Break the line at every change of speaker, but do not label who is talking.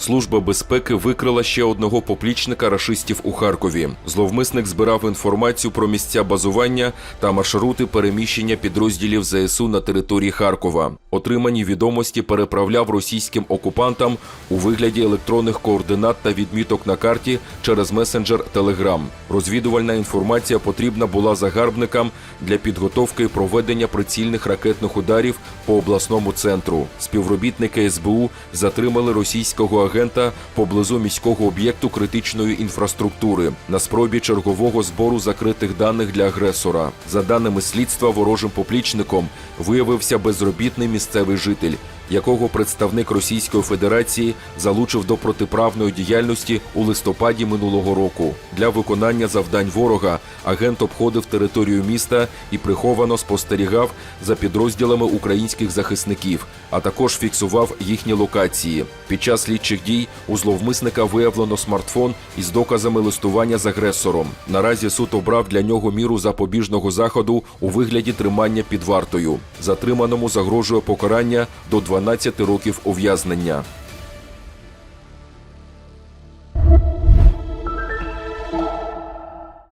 Служба безпеки викрила ще одного поплічника рашистів у Харкові. Зловмисник збирав інформацію про місця базування та маршрути переміщення підрозділів ЗСУ на території Харкова. Отримані відомості переправляв російським окупантам у вигляді електронних координат та відміток на карті через месенджер Telegram. Розвідувальна інформація потрібна була загарбникам для підготовки і проведення прицільних ракетних ударів по обласному центру. Співробітники СБУ затримали російського агента поблизу міського об'єкту критичної інфраструктури на спробі чергового збору закритих даних для агресора. За даними слідства, ворожим поплічником виявився безробітний місцевий житель якого представник Російської Федерації залучив до протиправної діяльності у листопаді минулого року. Для виконання завдань ворога агент обходив територію міста і приховано спостерігав за підрозділами українських захисників, а також фіксував їхні локації. Під час слідчих дій у зловмисника виявлено смартфон із доказами листування з агресором. Наразі суд обрав для нього міру запобіжного заходу у вигляді тримання під вартою. Затриманому загрожує покарання до 12 років ув'язнення.